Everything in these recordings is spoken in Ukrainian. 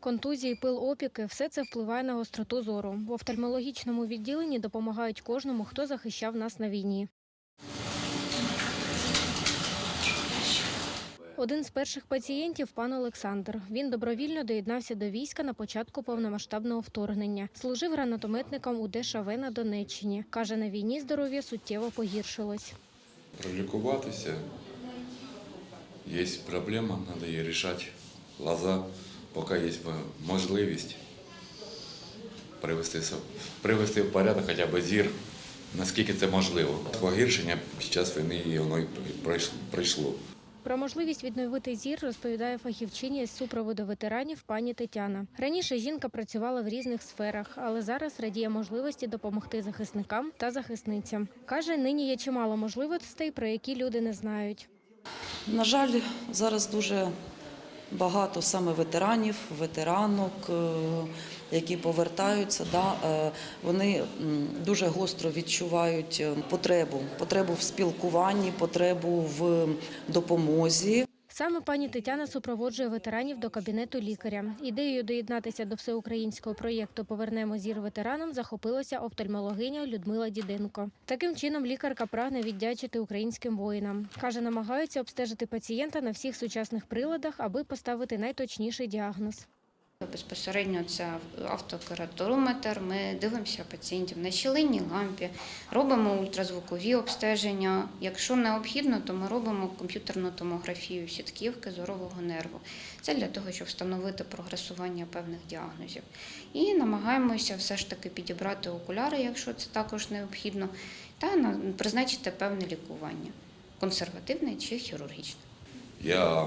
Контузії, пил опіки все це впливає на гостроту зору. В офтальмологічному відділенні допомагають кожному, хто захищав нас на війні. Один з перших пацієнтів пан Олександр. Він добровільно доєднався до війська на початку повномасштабного вторгнення. Служив гранатометником у ДШВ на Донеччині. Каже, на війні здоров'я суттєво погіршилось. пролікуватися. Є проблема, треба її рішати. Лоза, поки є можливість привести, привести в порядок хоча б зір, наскільки це можливо. Погіршення під час війни і воно пройшло. Про можливість відновити зір розповідає фахівчиня з супроводу ветеранів пані Тетяна. Раніше жінка працювала в різних сферах, але зараз радіє можливості допомогти захисникам та захисницям. Каже, нині є чимало можливостей, про які люди не знають. На жаль, зараз дуже багато саме ветеранів, ветеранок, е, які повертаються. Да, е, вони дуже гостро відчувають е, потребу, потребу в спілкуванні, потребу в допомозі. Саме пані Тетяна супроводжує ветеранів до кабінету лікаря. Ідеєю доєднатися до всеукраїнського проєкту Повернемо зір ветеранам захопилася офтальмологиня Людмила Діденко. Таким чином лікарка прагне віддячити українським воїнам. Каже, намагаються обстежити пацієнта на всіх сучасних приладах, аби поставити найточніший діагноз. Безпосередньо це автокераторометр. Ми дивимося пацієнтів на щілинній лампі, робимо ультразвукові обстеження. Якщо необхідно, то ми робимо комп'ютерну томографію сітківки зорового нерву. Це для того, щоб встановити прогресування певних діагнозів. І намагаємося все ж таки підібрати окуляри, якщо це також необхідно, та призначити певне лікування консервативне чи хірургічне. Я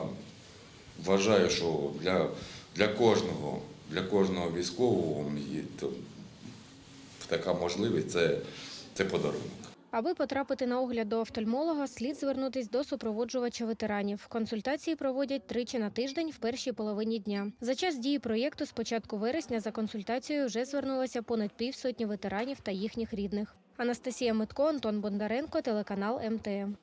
вважаю, що для, для кожного, для кожного військового така можливість це, це подарунок. Аби потрапити на огляд до офтальмолога, слід звернутись до супроводжувача ветеранів. Консультації проводять тричі на тиждень в першій половині дня. За час дії проєкту з початку вересня за консультацією вже звернулося понад півсотні ветеранів та їхніх рідних. Анастасія Митко, Антон Бондаренко, телеканал МТМ.